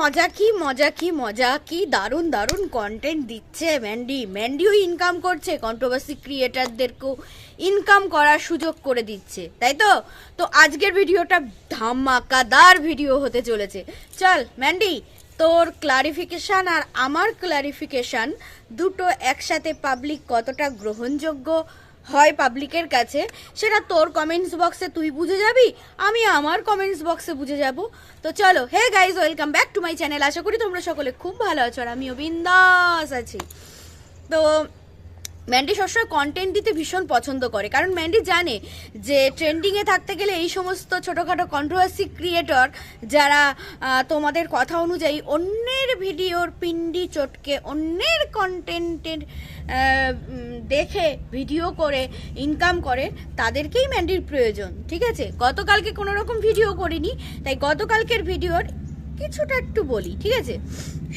মজা কি মজা কি মজা কি? দারুণ দারুণ কন্টেন্ট দিচ্ছে ম্যান্ডি ম্যান্ডিও ইনকাম করছে কন্ট্রোভার্সি ক্রিয়েটারদেরকেও ইনকাম করার সুযোগ করে দিচ্ছে, তাই তো? তো আজকের ভিডিওটা ধামাকাদার ভিডিও হতে চলেছে। চল ম্যান্ডি তোর ক্লারিফিকেশান আর আমার ক্লারিফিকেশান দুটো একসাথে পাবলিক কতটা গ্রহণযোগ্য? হয় পাবলিকের কাছে, সেটা তোর কমেন্টস বক্সে তুই বুঝে যাবি, আমি আমার কমেন্টস বক্সে বুঝে যাব। তো চলো, hey guys welcome back to my channel আশা করি তোমরা সকলে খুব ভালো আছো আর আমিও বিন্দাস আছি। তো ম্যান্ডি সবসময় কন্টেন্ট দিতে ভীষণ পছন্দ করে। কারণ ম্যান্ডি জানে যে ট্রেন্ডিংয়ে থাকতে গেলে এই সমস্ত ছোটোখাটো কন্ট্রোভার্সি ক্রিয়েটর যারা তোমাদের কথা অনুযায়ী অন্যের ভিডিওর পিন্ডি চটকে অন্যের কন্টেন্টের দেখে ভিডিও করে ইনকাম করে, তাদেরকেই ম্যান্ডির প্রয়োজন, ঠিক আছে? গতকালকে কোনো রকম ভিডিও করিনি, তাই গতকালকের ভিডিওর কিছুটা একটু বলি, ঠিক আছে?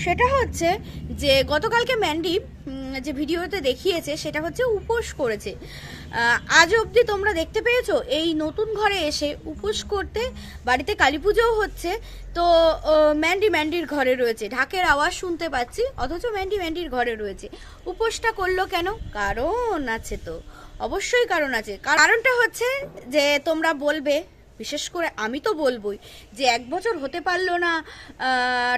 সেটা হচ্ছে যে গতকালকে ম্যান্ডি যে ভিডিওতে দেখিয়েছে সেটা হচ্ছে উপোস করেছে। আজ অবধি তোমরা দেখতে পেয়েছ, এই নতুন ঘরে এসে উপোস করতে বাড়িতে কালী পুজোও হচ্ছে। তো ম্যান্ডি ম্যান্ডির ঘরে রয়েছে। ঢাকের আওয়াজ শুনতে পাচ্ছি, অথচ ম্যান্ডি ম্যান্ডির ঘরে রয়েছে। উপোসটা করল কেন? কারণ আছে তো, অবশ্যই কারণ আছে। কারণটা হচ্ছে যে তোমরা বলবে বিশেষ করে আমি তো বলবই যে এক বছর হতে পারল না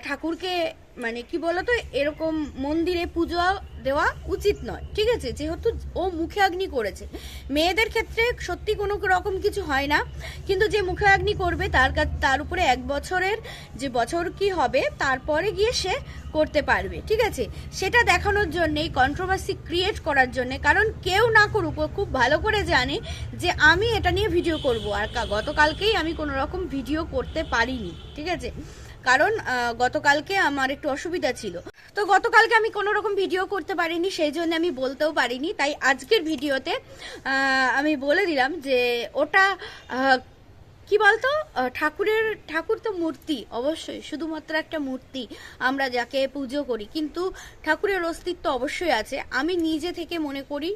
ঠাকুরকে মানে কি বলতো, এরকম মন্দিরে পুজো দেওয়া উচিত নয়, ঠিক আছে? যেহেতু ও মুখে অগ্নি করেছে। মেয়েদের ক্ষেত্রে সত্যি কোনো রকম কিছু হয় না, কিন্তু যে মুখে অগ্নি করবে, তার তার উপরে এক বছরের যে বছর কি হবে, তারপরে গিয়ে সে করতে পারবে, ঠিক আছে? সেটা দেখানোর জন্য এই কন্ট্রোভার্সি ক্রিয়েট করার জন্য, কারণ কেউ না করুক খুব ভালো করে জানে যে আমি এটা নিয়ে ভিডিও করব। আর গতকালকেই আমি কোনো রকম ভিডিও করতে পারিনি, ঠিক আছে? কারণ গতকালকে আমার একটু অসুবিধা ছিল। তো গতকালকে আমি কোনো রকম ভিডিও করতে পারিনি, সেই জন্য আমি বলতেও পারিনি। তাই আজকের ভিডিওতে আমি বলে দিলাম যে ওটা কি বলতো? ঠাকুরের, ঠাকুর তো মূর্তি, অবশ্যই। শুধুমাত্র একটা মূর্তি, আমরা যাকে পুজো করি। কিন্তু ঠাকুরের অস্তিত্ব অবশ্যই আছে। আমি নিজে থেকে মনে করি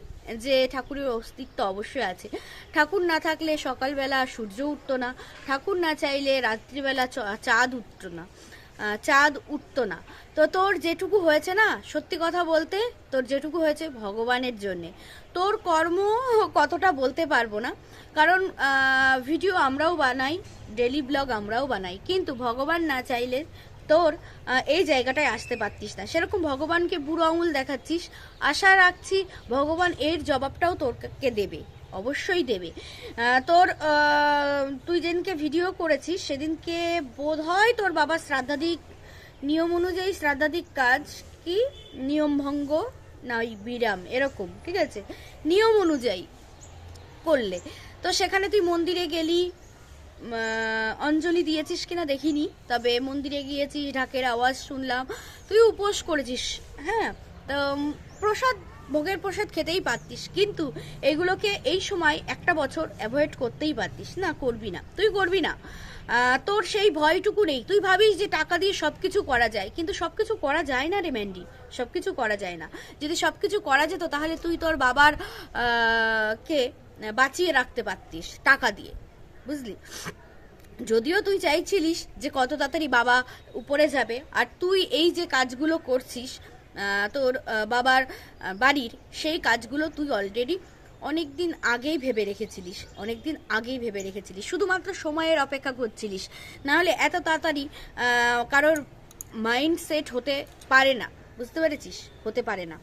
যে ঠাকুরের অস্তিত্ব অবশ্যই আছে। ঠাকুর না থাকলে সকালবেলা সূর্য উঠতো না। ঠাকুর না চাইলে রাত্রিবেলা চাঁদ উঠতো না। চাঁদ উঠতো না। তো তোর যেটুকু হয়েছে না, সত্যি কথা বলতে তোর যেটুকু হয়েছে ভগবানের জন্যে। তোর কর্ম কতটা বলতে পারব না, কারণ ভিডিও আমরাও বানাই ডেলি ব্লগ আমরাও বানাই, কিন্তু ভগবান না চাইলে তোর এই জায়গাটায় আসতে পারতিস না। সেরকম ভগবানকে বুড়ো আঙুল দেখাচ্ছিস। আশা রাখছি ভগবান এর জবাবটাও তোরকে দেবে। অবশ্যই দেবে। তোর তুই যেদিনকে ভিডিও করেছিস, সেদিনকে বোধ হয় তোর বাবা শ্রাদ্ধাদিক নিয়ম অনুযায়ী শ্রাদ্ধাদিক কাজ কি? নিয়ম ভঙ্গ? না, ওই বিরাম, এরকম, ঠিক আছে? নিয়ম অনুযায়ী করলে। তো সেখানে তুই মন্দিরে গেলি অঞ্জলি দিয়েছিস কিনা দেখিনি, তবে মন্দিরে গিয়েছিস, ঢাকের আওয়াজ শুনলাম। তুই উপোস করেছিস হ্যাঁ? তো প্রসাদ ভোগের প্রসাদ খেতেই পারতিস। কিন্তু এগুলোকে এই সময় একটা বছর অ্যাভয়েড করতেই পারতিস। না, করবি না। তুই করবি না। তোর সেই ভয়টুকু নেই। তুই ভাবিস যে টাকা দিয়ে সব কিছু করা যায়। কিন্তু সব কিছু করা যায় না রে ম্যান্ডি। সব কিছু করা যায় না। যদি সব কিছু করা যেত, তাহলে তুই তোর বাবার কে, বাঁচিয়ে রাখতে পারতিস টাকা দিয়ে। বুঝলি? যদিও তুই চাইছিলিস যে কত তাড়াতাড়ি বাবা উপরে যাবে, আর তুই এই যে কাজগুলো করছিস তোর বাবার বাড়ির সেই কাজগুলো তুই অলরেডি অনেক দিন আগেই ভেবে রেখেছিলিস অনেক দিন আগেই ভেবে রেখেছিলিস, শুধুমাত্র সময়ের অপেক্ষা করছিলিস। নাহলে এত তাড়াতাড়ি কারোর মাইন্ড সেট হতে পারে না, বুঝতে পেরেছিস? হতে পারে না।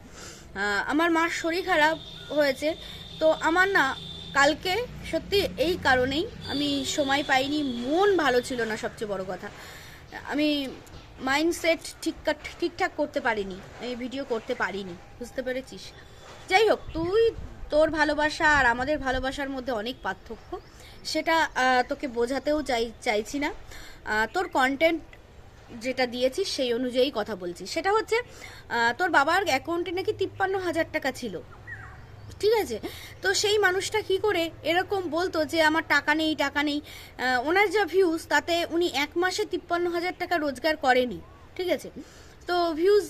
আমার মার শরীর খারাপ হয়েছে, তো আমার না কালকে সত্যি এই কারণেই আমি সময় পাইনি, মন ভালো ছিল না সবচেয়ে বড় কথা। আমি মাইন্ডসেট ঠিকঠাক ঠিকঠাক করতে পারিনি, এই ভিডিও করতে পারিনি, বুঝতে পেরেছিস? যাই হোক, তুই তোর ভালোবাসা আর আমাদের ভালোবাসার মধ্যে অনেক পার্থক্য, সেটা তোকে বোঝাতেও চাই, চাইছি না। তোর কন্টেন্ট যেটা দিয়েছিস সেই অনুযায়ী কথা বলছি। সেটা হচ্ছে তোর বাবার অ্যাকাউন্টে নাকি তিপ্পান্ন হাজার টাকা ছিল। ঠিক আছে? তো সেই মানুষটা কি করে এরকম বলতো যে আমার টাকা নেই টাকা নেই ওনার যা ভিউজ তাতে উনি এক মাসে তিপ্পান্ন হাজার টাকা রোজগার করেনি, ঠিক আছে? তো ভিউজ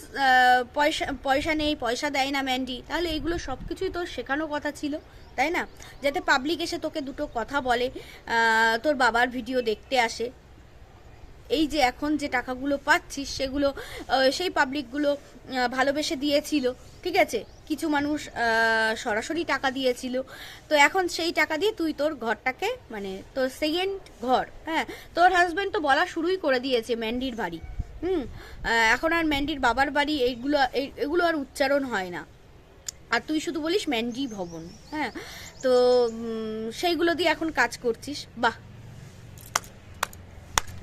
পয়সা পয়সা নেই, পয়সা দেয় না ম্যান্ডি, তাহলে এইগুলো সব কিছুই তোর শেখানো কথা ছিল, তাই না? যাতে পাবলিক এসে তোকে দুটো কথা বলে তোর বাবার ভিডিও দেখতে আসে এই যে এখন যে টাকাগুলো পাচ্ছিস সেগুলো সেই পাবলিকগুলো ভালোবেসে দিয়েছিল, ঠিক আছে? কিছু মানুষ সরাসরি টাকা দিয়েছিল। তো এখন সেই টাকা দিয়ে তুই তোর ঘরটাকে মানে তোর সেকেন্ড ঘর হ্যাঁ? তোর হাজব্যান্ড তো বলা শুরুই করে দিয়েছে ম্যান্ডির বাড়ি, হুম? এখন আর ম্যান্ডির বাবার বাড়ি এইগুলো, এই- এগুলো আর উচ্চারণ হয় না। আর তুই শুধু বলিস ম্যান্ডি ভবন হ্যাঁ? তো সেইগুলো দিয়ে এখন কাজ করছিস। বাহ!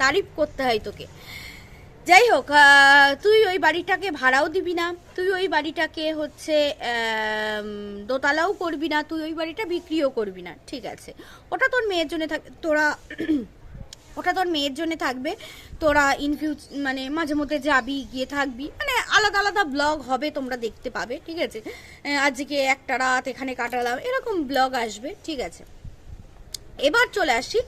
তারিফ করতে হয় তোকে। যাই হোক তুই ওই বাড়িটাকে ভাড়াও দিবি না, তুই ওই বাড়িটাকে হচ্ছে দোতলাও করবি না, তুই ওই বাড়িটা বিক্রিও করবি না, ঠিক আছে। ওটা তোর মেয়ের জন্য থাক, তোরা, ওটা তোর মেয়ের জন্য থাকবে, তোরা ইন মানে মাঝে মধ্যে যাবি, গিয়ে থাকবি মানে আলাদা আলাদা ব্লগ হবে তোমরা দেখতে পাবে, ঠিক আছে? আজকে একটা রাত এখানে কাটালাম, এরকম ব্লগ আসবে, ঠিক আছে? এবার চলে আসি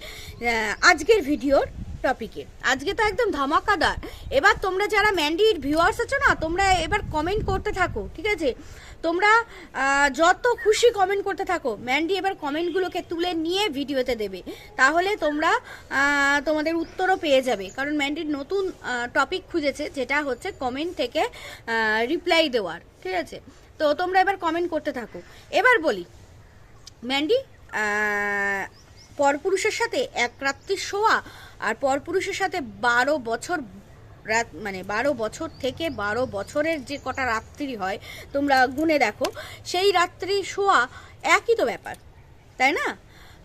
আজকের ভিডিওর টপিকে। আজকে তো একদম ধামাকাদার। এবার তোমরা যারা ম্যান্ডির ভিউয়ার্স আছো না, তোমরা এবার কমেন্ট করতে থাকো, ঠিক আছে? তোমরা যত খুশি কমেন্ট করতে থাকো, ম্যান্ডি এবার কমেন্টগুলোকে তুলে নিয়ে ভিডিওতে দেবে। তাহলে তোমরা তোমাদের উত্তরও পেয়ে যাবে। কারণ ম্যান্ডির নতুন টপিক খুঁজেছে, যেটা হচ্ছে কমেন্ট থেকে রিপ্লাই দেওয়ার, ঠিক আছে? তো তোমরা এবার কমেন্ট করতে থাকো। এবার বলি, ম্যান্ডি পরপুরুষের সাথে এক রাত্রি শোয়া আর পরপুরুষের সাথে বারো বছর রাত মানে বারো বছর থেকে বারো বছরের যে কটা রাত্রি হয়, তোমরা গুনে দেখো, সেই রাত্রি শোয়া একই তো ব্যাপার, তাই না?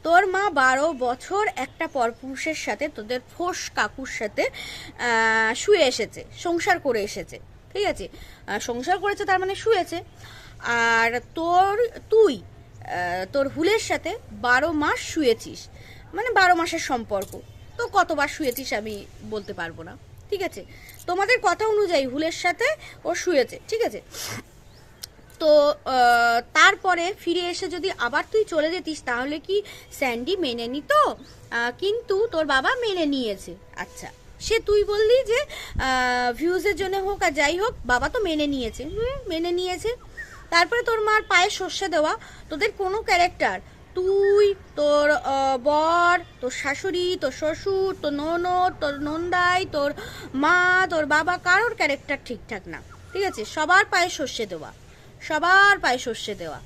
তোর মা বারো বছর একটা পরপুরুষের সাথে, তোদের ফোস কাকুর সাথে শুয়ে এসেছে, সংসার করে এসেছে, ঠিক আছে? সংসার করেছে তার মানে শুয়েছে। আর তোর, তুই তোর হুলের সাথে বারো মাস শুয়েছিস মানে বারো মাসের সম্পর্ক। তো কতবার শুয়েছিস আমি বলতে পারব না। ঠিক আছে? তোমাদের কথা অনুযায়ী হুলের সাথে ও শুয়েছে, ঠিক আছে? তো তারপরে ফিরে এসে যদি আবার তুই চলে যেতিস, তাহলে কি স্যান্ডি মেনে নিত? কিন্তু তোর বাবা মেনে নিয়েছে। আচ্ছা সে তুই বললি যে ভিউজের জন্য হোক আর যাই হোক, বাবা তো মেনে নিয়েছে। হুম, মেনে নিয়েছে। তারপরে তোর মার পায়ে সর্ষে দেওয়া, তোদের কোনো ক্যারেক্টার তুই, তোর বর, তোর শাশুড়ি, তোর শ্বশুর, তোর ননদ, তোর নন্দাই, তোর মা, তোর বাবা, কারোর ক্যারেক্টার ঠিকঠাক না। ঠিক আছে? সবার পায়ে সর্ষে দেওয়া। সবার পায়ে সর্ষে দেওয়া।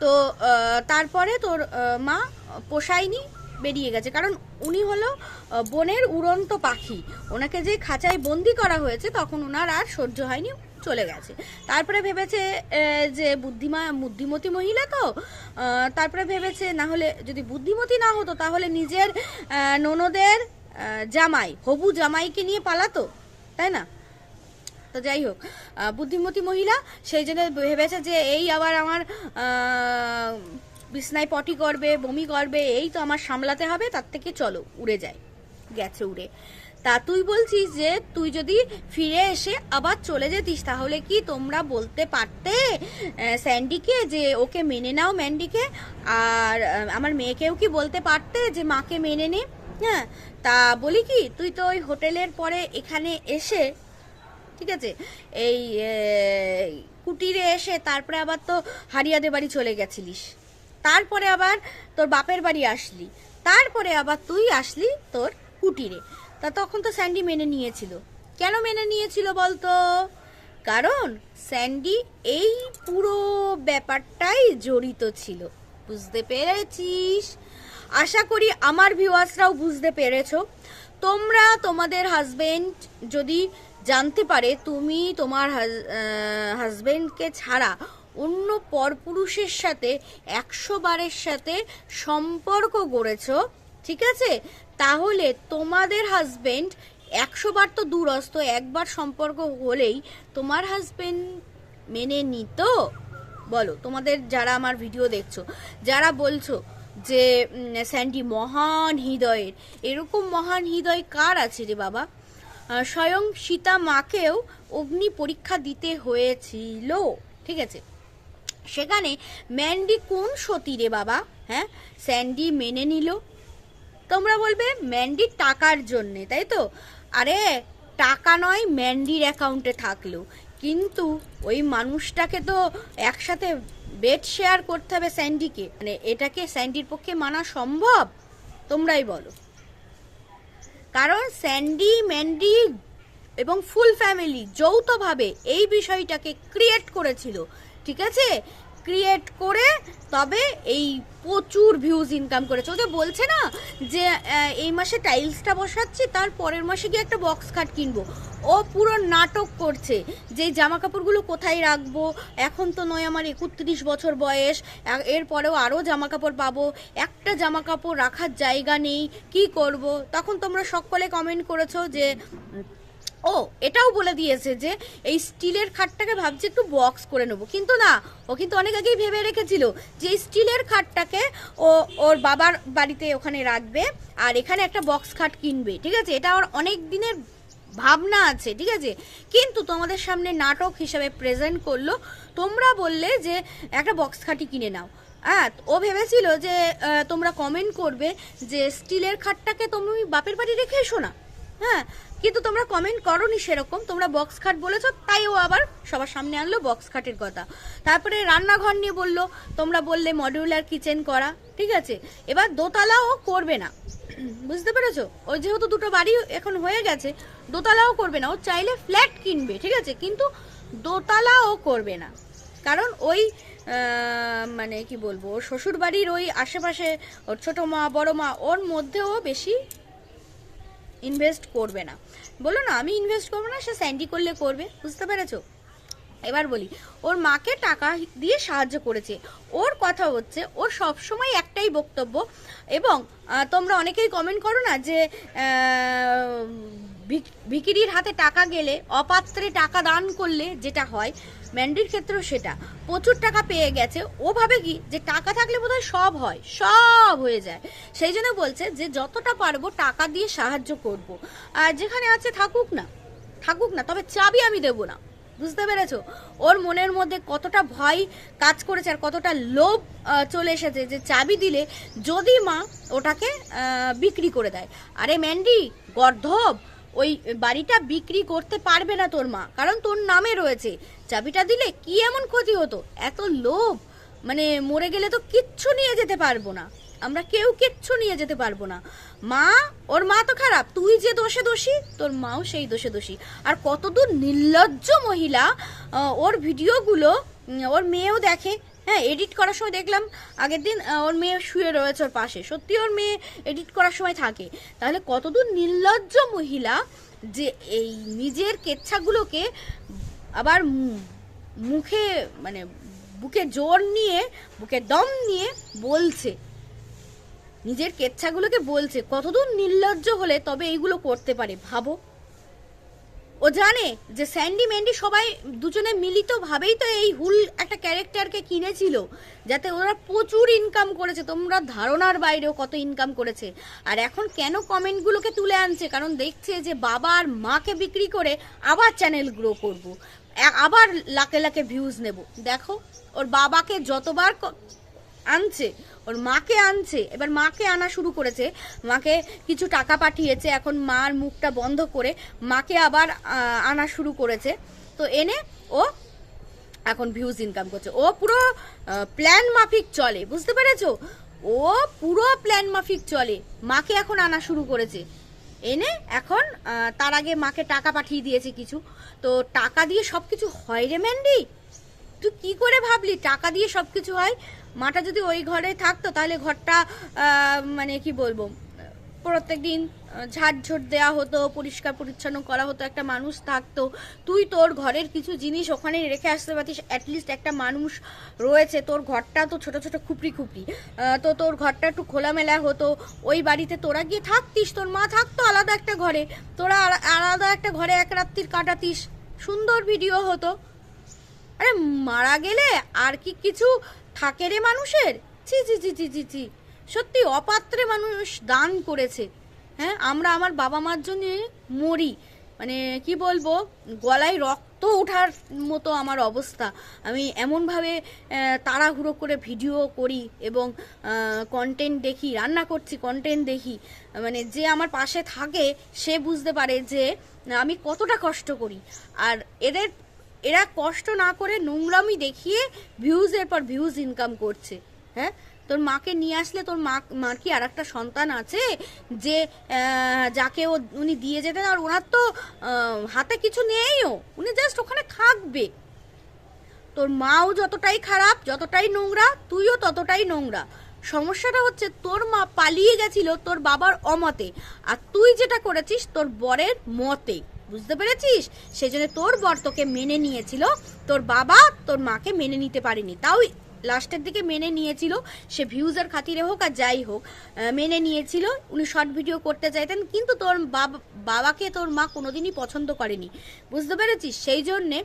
তো তারপরে তোর মা পোষায়নি, বেরিয়ে গেছে। কারণ উনি হলো বনের উড়ন্ত পাখি। ওনাকে যে খাঁচায় বন্দি করা হয়েছে, তখন ওনার আর সহ্য হয়নি। চলে গেছে। তারপরে ভেবেছে যে বুদ্ধিমা, বুদ্ধিমতী মহিলা তো তারপরে ভেবেছে না হলে যদি বুদ্ধিমতী না হতো তাহলে নিজের ননদের জামাই, হবু জামাইকে নিয়ে পালাতো, তাই না? তো যাই হোক বুদ্ধিমতী মহিলা সেই জন্য ভেবেছে যে এই আবার আমার বিছনায় পটি করবে, বমি করবে, এই তো আমার সামলাতে হবে, তার থেকে চলো, উড়ে যায় গেছে উড়ে। তা তুই বলছিস যে তুই যদি ফিরে এসে আবার চলে যেতিস, তাহলে কি তোমরা বলতে পারতে স্যান্ডিকে যে ওকে মেনে নাও ম্যান্ডিকে? আর আমার মেয়েকেও কি বলতে পারতে যে মাকে মেনে নে? হ্যাঁ তা বলি কি, তুই তো ওই হোটেলের পরে এখানে এসে, ঠিক আছে, এই কুটিরে এসে তারপরে আবার তো হারিয়াদের বাড়ি চলে গেছিলিস। তারপরে আবার তোর বাপের বাড়ি আসলি। তারপরে আবার তুই আসলি তোর কুটিরে। তা তখন তো স্যান্ডি মেনে নিয়েছিল। কেন মেনে নিয়েছিল বলতো? কারণ স্যান্ডি এই পুরো ব্যাপারটাই জড়িত ছিল। বুঝতে পেরেছিস? আশা করি আমার ভিউয়ার্সরাও বুঝতে পেরেছ। তোমরা তোমাদের হাজবেন্ড যদি জানতে পারে, তুমি তোমার হাজবেন্ডকে ছাড়া অন্য পরপুরুষের সাথে একশো বারের সাথে সম্পর্ক গড়েছো ঠিক আছে? তাহলে তোমাদের হাজবেন্ড একশো বার তো দূরস্থ একবার সম্পর্ক হলেই তোমার হাজবেন্ড মেনে নিত? বলো, তোমাদের যারা আমার ভিডিও দেখছ, যারা বলছো যে স্যান্ডি মহান হৃদয়ের, এরকম মহান হৃদয় কার আছে রে বাবা? স্বয়ং সীতা মাকেও অগ্নি পরীক্ষা দিতে হয়েছিল। ঠিক আছে? সেখানে ম্যান্ডি কোন সতী রে বাবা? হ্যাঁ? স্যান্ডি মেনে নিল। তোমরা বলবে ম্যান্ডির টাকার জন্যে, তাই তো? আরে, টাকা নয়, ম্যান্ডির অ্যাকাউন্টে থাকল। কিন্তু ওই মানুষটাকে তো একসাথে বেড শেয়ার করতে হবে স্যান্ডিকে। মানে এটাকে স্যান্ডির পক্ষে মানা সম্ভব? তোমরাই বলো। কারণ স্যান্ডি, ম্যান্ডি এবং ফুল ফ্যামিলি যৌথভাবে এই বিষয়টাকে ক্রিয়েট করেছিল। ঠিক আছে? ক্রিয়েট করে তবে এই প্রচুর ভিউজ ইনকাম করেছে। ও যে বলছে না যে এই মাসে টাইলসটা বসাচ্ছি, তার পরের মাসে গিয়ে একটা বক্স খাট কিনবো। ও পুরো নাটক করছে যে জামা কাপড়গুলো কোথায় রাখব? এখন তো নয় আমার একত্রিশ বছর বয়স এরপরেও আরও জামা কাপড় পাবো। একটা জামা কাপড় রাখার জায়গা নেই, কি করব? তখন তোমরা সকলে কমেন্ট করেছ যে ও, এটাও বলে দিয়েছে যে এই স্টিলের খাটটাকে ভাবছে একটু বক্স করে নেব। কিন্তু না, ও কিন্তু অনেক আগেই ভেবে রেখেছিল যে এই স্টিলের খাটটাকে ও, ওর বাবার বাড়িতে ওখানে রাখবে আর এখানে একটা বক্স খাট কিনবে, ঠিক আছে? এটা ওর অনেক দিনের ভাবনা আছে, ঠিক আছে? কিন্তু তোমাদের সামনে নাটক হিসাবে প্রেজেন্ট করল, তোমরা বললে যে একটা বক্স খাটি কিনে নাও। হ্যাঁ ও ভেবেছিল যে তোমরা কমেন্ট করবে যে স্টিলের খাটটাকে তুমি বাপের বাড়ি রেখে এসো না। হ্যাঁ কিন্তু তোমরা কমেন্ট করনি সেরকম। তোমরা বক্স খাট বলেছ, তাই ও আবার সবার সামনে আনলো বক্স খাটের কথা। তারপরে রান্নাঘর নিয়ে বলল, তোমরা বললে মডিউলার কিচেন করা। ঠিক আছে? এবার দোতলাও করবে না। বুঝতে পেরেছ? ওই যেহেতু দুটো বাড়ি এখন হয়ে গেছে, দোতলাও করবে না। ও চাইলে ফ্ল্যাট কিনবে, ঠিক আছে? কিন্তু দোতলাও করবে না। কারণ ওই মানে কি বলব শ্বশুর বাড়ির ওই আশেপাশে, ওর ছোট মা, বড় মা, ওর মধ্যেও বেশি ইনভেস্ট করবে না। বলো না, আমি ইনভেস্ট করব না, সে স্যান্ডি করলে করবে। বুঝতে পেরেছ? এবার বলি, ওর মাকে টাকা দিয়ে সাহায্য করেছে। ওর কথা হচ্ছে, ওর সবসময় একটাই বক্তব্য এবং তোমরা অনেকেই কমেন্ট করো না যে ভিকিরির হাতে টাকা গেলে অপাত্রে টাকা দান করলে যেটা হয়, ম্যান্ডির ক্ষেত্রেও সেটা। প্রচুর টাকা পেয়ে গেছে। ও ভাবে কি যে টাকা থাকলে বোধহয় সব হয়, সব হয়ে যায়। সেই জন্য বলছে যে যতটা পারব টাকা দিয়ে সাহায্য করব। আর যেখানে আছে থাকুক না থাকুক না, তবে চাবি আমি দেবো না। বুঝতে পেরেছ? ওর মনের মধ্যে কতটা ভয় কাজ করেছে আর কতটা লোভ চলে এসেছে যে চাবি দিলে যদি মা ওটাকে বিক্রি করে দেয়। আরে ম্যান্ডি, গর্ধব ওই বাড়িটা বিক্রি করতে পারবে না তোর মা, কারণ তোর নামে রয়েছে। চাবিটা দিলে কি এমন ক্ষতি হতো? এত লোভ! মানে মরে গেলে তো কিচ্ছু নিয়ে যেতে পারব না। আমরা কেউ কিচ্ছু নিয়ে যেতে পারব না। মা, ওর মা তো খারাপ। তুই যে দোষে দোষী, তোর মাও সেই দোষে দোষী। আর কতদূর নির্লজ্জ মহিলা ওর ভিডিওগুলো ওর মেয়েও দেখে। হ্যাঁ এডিট করার সময় দেখলাম আগের দিন ওর মেয়ে শুয়ে রয়েছে ওর পাশে। সত্যি ওর মেয়ে এডিট করার সময় থাকে। তাহলে কতদূর নির্লজ্জ মহিলা যে এই নিজের কেচ্ছাগুলোকে আবার মুখে মানে বুকে জোর নিয়ে, বুকে দম নিয়ে বলছে। নিজের কেচ্ছাগুলোকে বলছে। কতদূর নির্লজ্জ হলে তবে এইগুলো করতে পারে, ভাবো। ও জানে যে স্যান্ডি ম্যান্ডি সবাই দুজনে মিলিত ভাবেই তো এই হুল একটা ক্যারেক্টারকে কিনেছিল, যাতে ওরা প্রচুর ইনকাম করেছে। তোমরা ধারণার বাইরেও কত ইনকাম করেছে। আর এখন কেন কমেন্টগুলোকে তুলে আনছে? কারণ দেখছে যে বাবা আর মাকে বিক্রি করে আবার চ্যানেল গ্রো করব। আবার লাখে লাখে ভিউজ নেব। দেখো, ওর বাবাকে যতবার আনছে ওর মাকে আনছে। এবার মাকে আনা শুরু করেছে। মাকে কিছু টাকা পাঠিয়েছে। এখন মার মুখটা বন্ধ করে মাকে আবার আনা শুরু করেছে। তো এনে ও এখন ভিউজ ইনকাম করছে। ও পুরো প্ল্যান মাফিক চলে। বুঝতে পেরেছ? ও পুরো প্ল্যান মাফিক চলে। মাকে এখন আনা শুরু করেছে। এনে এখন তার আগে মাকে টাকা পাঠিয়ে দিয়েছে কিছু। তো টাকা দিয়ে সব কিছু হয় রে ম্যান্ডি? তুই কি করে ভাবলি? টাকা দিয়ে সব কিছু হয়? মাটা যদি ওই ঘরে থাকতো, তাহলে ঘরটা মানে কি বলব, প্রত্যেক দিন ঝাড়ঝোট দেওয়া হতো, পরিষ্কার পরিচ্ছন্ন করা হতো, একটা মানুষ থাকতো। তুই তোর ঘরের কিছু জিনিস ওখানে রেখে আসতে পারতিস অ্যাটলিস্ট একটা মানুষ রয়েছে, তোর ঘরটা তো ছোট ছোট খুপড়ি খুপড়ি। তো তোর ঘরটা একটু খোলামেলা হতো, ওই বাড়িতে তোরা গিয়ে থাকতিস, তোর মা থাকতো আলাদা একটা ঘরে, তোরা আলাদা একটা ঘরে এক রাত্রির কাটাতিস। সুন্দর ভিডিও হতো। আরে মারা গেলে আর কি কিছু থাকে রে মানুষের? ছি ছি ছি ছি ছি ছি। সত্যি অপাত্রে মানুষ দান করেছে। হ্যাঁ আমরা আমার বাবা মার জন্য মরি। মানে কি বলব, গলায় রক্ত ওঠার মতো আমার অবস্থা। আমি এমনভাবে তাড়াহুড়ো করে ভিডিও করি এবং কন্টেন্ট দেখি, রান্না করছি কন্টেন্ট দেখি। মানে যে আমার পাশে থাকে, সে বুঝতে পারে যে আমি কতটা কষ্ট করি। আর এদের এরা কষ্ট না করে নোংরামি দেখিয়ে ভিউজের পর ভিউজ ইনকাম করছে হ্যাঁ? তোর মাকে নিয়ে আসলে তোর মা, মার কি আর একটা সন্তান আছে যে যাকে ও, উনি দিয়ে যেতেন আর ওনার তো হাতে কিছু নেইও উনি জাস্ট ওখানে থাকবে। তোর মাও যতটাই খারাপ, যতটাই নোংরা, তুইও ততটাই নোংরা। সমস্যাটা হচ্ছে তোর মা পালিয়ে গেছিল তোর বাবার অমতে, আর তুই যেটা করেছিস তোর বরের মতে। বুঝতে পেরেছিস? সেজন্য তোর বর তোকে মেনে নিয়েছিল। তোর বাবা তোর মাকে মেনে নিতে পারেনি। তাও লাস্টের দিকে মেনে নিয়েছিল। সে ভিউজের খাতিরে হোক আর যাই হোক মেনে নিয়েছিল। উনি শর্ট ভিডিও করতে চাইতেন, কিন্তু তোর বাবা, বাবাকে তোর মা কোনোদিনই পছন্দ করেনি। বুঝতে পেরেছিস? সেই জন্যে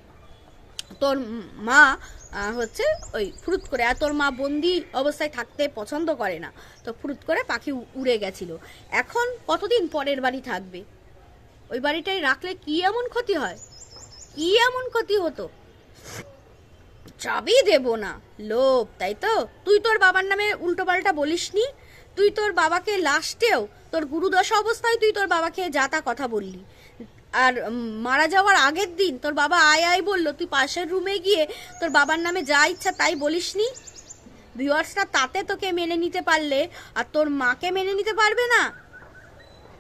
তোর মা হচ্ছে ওই ফুরুত করে, আর তোর মা বন্দি অবস্থায় থাকতে পছন্দ করে না। তো ফুরুত করে পাখি উড়ে গেছিল। এখন কতদিন পরের বাড়ি থাকবে? ওই বাড়িটাই রাখলে কি এমন ক্ষতি হয়? কি এমন ক্ষতি হতো? চাবি দেব না। লোভ, তাই তো? তুই তোর বাবার নামে উল্টো পাল্টা বলিসনি? তুই তোর বাবাকে লাস্টেও তোর গুরুদশা অবস্থায় তুই তোর বাবাকে যাতা কথা বললি। আর মারা যাওয়ার আগের দিন তোর বাবা আয় আয় বলল, তুই পাশের রুমে গিয়ে তোর বাবার নামে যা ইচ্ছা তাই বলিসনি? ভিউয়ার্সরা তাতে তোকে মেনে নিতে পারলে আর তোর মাকে মেনে নিতে পারবে না?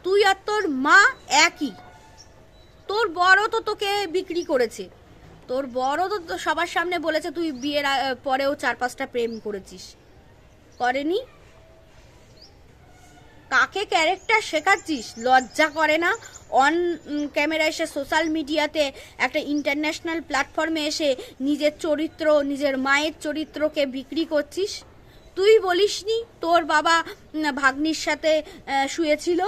তুই আর তোর মা একই। তোর বড় তো তোকে বিক্রি করেছে। তোর বড় তো সবার সামনে বলেছে তুই বিয়ের পরেও চার পাঁচটা প্রেম করেছিস। করেনি? কাকে ক্যারেক্টার শেখাচ্ছিস? লজ্জা করে না? অন ক্যামেরা এসে সোশ্যাল মিডিয়াতে একটা ইন্টারন্যাশনাল প্ল্যাটফর্মে এসে নিজের চরিত্র, নিজের মায়ের চরিত্রকে বিক্রি করছিস? তুই বলিসনি তোর বাবা ভাগ্নির সাথে শুয়েছিল?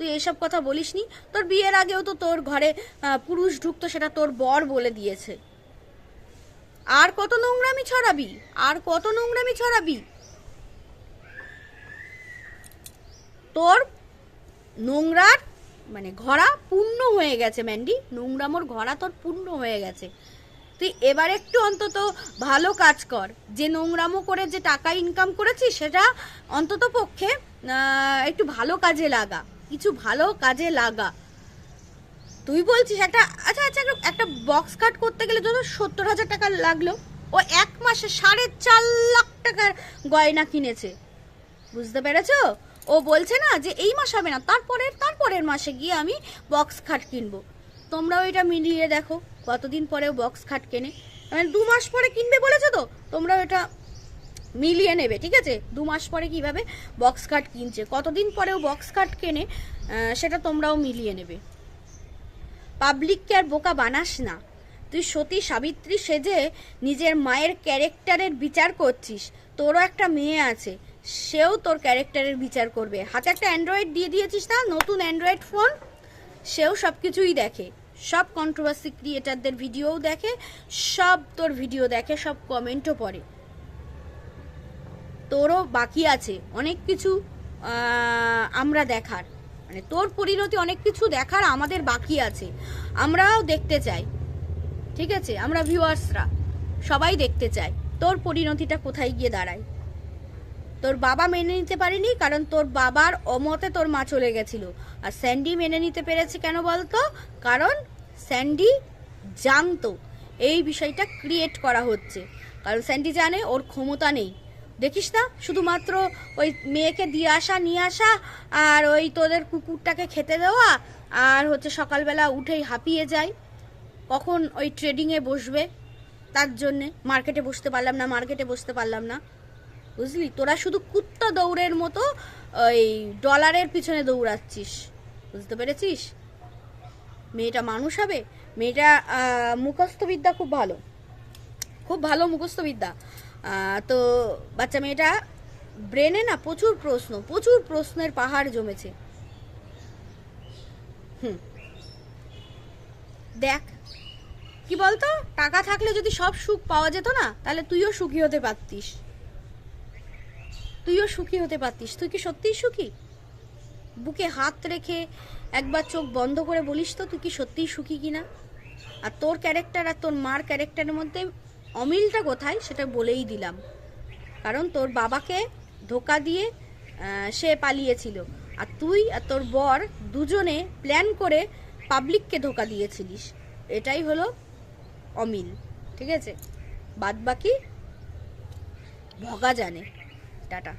তুই এসব কথা বলিসনি? তোর বিয়ের আগেও তো তোর ঘরে পুরুষ ঢুকতো, সেটা তোর বর বলে দিয়েছে। আর কত নোংরামি ছড়াবি? আর কত নোংরামি ছড়াবি? তোর নোংরার মানে ঘোড়া পূর্ণ হয়ে গেছে, ম্যান্ডি। নোংরামোর ঘোড়া তোর পূর্ণ হয়ে গেছে। তুই এবার একটু অন্তত ভালো কাজ কর। যে নোংরামো করে যে টাকা ইনকাম করেছিস, সেটা অন্তত পক্ষে একটু ভালো কাজে লাগা। কিছু ভালো কাজে লাগা। তুই বলছিস একটা আচ্ছা আচ্ছা একটা- বক্স কাট করতে গেলে যত সত্তর হাজার টাকা লাগল। ও এক মাসে সাড়ে চার লাখ টাকার গয়না কিনেছে। বুঝতে পেরেছ? ও বলছে না যে এই মাস হবে না, তারপরের তারপরের মাসে গিয়ে আমি বক্স খাট কিনবো। তোমরাও এটা মিলিয়ে দেখো, কতদিন পরেও বক্স খাট কেনে। মানে দু মাস পরে কিনবে বলেছে তো? তোমরাও এটা মিলিয়ে নেবে, ঠিক আছে? দু মাস পরে কীভাবে বক্স কাট কিনছে? কতদিন পরেও বক্স কাট কেনে সেটা তোমরাও মিলিয়ে নেবে। পাবলিককে আর বোকা বানাস না। তুই সতী সাবিত্রী সেজে নিজের মায়ের ক্যারেক্টারের বিচার করছিস। তোরও একটা মেয়ে আছে, সেও তোর ক্যারেক্টারের বিচার করবে। হাতে একটা অ্যান্ড্রয়েড দিয়ে দিয়েছিস না? নতুন অ্যান্ড্রয়েড ফোন সেও সব কিছুই দেখে। সব কন্ট্রোভার্সি ক্রিয়েটারদের ভিডিওও দেখে, সব তোর ভিডিও দেখে, সব কমেন্টও পড়ে। তোরও বাকি আছে। অনেক কিছু আমরা দেখার। মানে তোর পরিণতি অনেক কিছু দেখার আমাদের বাকি আছে। আমরাও দেখতে চাই। ঠিক আছে? আমরা ভিউয়ার্সরা সবাই দেখতে চাই। তোর পরিণতিটা কোথায় গিয়ে দাঁড়ায়? তোর বাবা মেনে নিতে পারেনি, কারণ তোর বাবার অমতে তোর মা চলে গেছিল। আর স্যান্ডি মেনে নিতে পেরেছে কেন বলতো? কারণ স্যান্ডি জানতো। এই বিষয়টা ক্রিয়েট করা হচ্ছে। কারণ স্যান্ডি জানে, ওর ক্ষমতা নেই। দেখিস না? শুধুমাত্র ওই মেয়েকে দিয়ে আসা, নিয়ে আসা, আর ওই তোদের কুকুরটাকে খেতে দেওয়া, আর হচ্ছে সকালবেলা উঠেই হাঁপিয়ে যায় কখন ওই ট্রেডিংয়ে বসবে? তার জন্যে মার্কেটে বসতে পারলাম না মার্কেটে বসতে পারলাম না। বুঝলি? তোরা শুধু কুত্তা দৌড়ের মতো ওই ডলারের পিছনে দৌড়াচ্ছিস। বুঝতে পেরেছিস? মেয়েটা মানুষ হবে? মেয়েটা মুখস্থবিদ্যা খুব ভালো। খুব ভালো মুখস্থবিদ্যা। তো বাচ্চা মেয়েটা ব্রেনে না প্রচুর প্রশ্ন, প্রচুর প্রশ্নের পাহাড় জমেছে। হুম। দেখ, কি বলতো? টাকা থাকলে যদি সব সুখ পাওয়া যেত না, তাহলে তুইও সুখী হতে পারতিস। তুইও সুখী হতে পারতিস। তুই কি সত্যিই সুখী? বুকে হাত রেখে একবার চোখ বন্ধ করে বলিস তো, তুই কি সত্যিই সুখী কিনা? আর তোর ক্যারেক্টার আর তোর মার ক্যারেক্টারের মধ্যে অমিলটা কোথায় সেটা বলেই দিলাম। কারণ তোর বাবাকে ধোকা দিয়ে সে পালিয়েছিল। আর তুই আর তোর বর দুজনে প্ল্যান করে পাবলিককে ধোকা দিয়েছিলিস। এটাই হলো অমিল, ঠিক আছে? বাদ বাকি ভগা জানে। টাটা।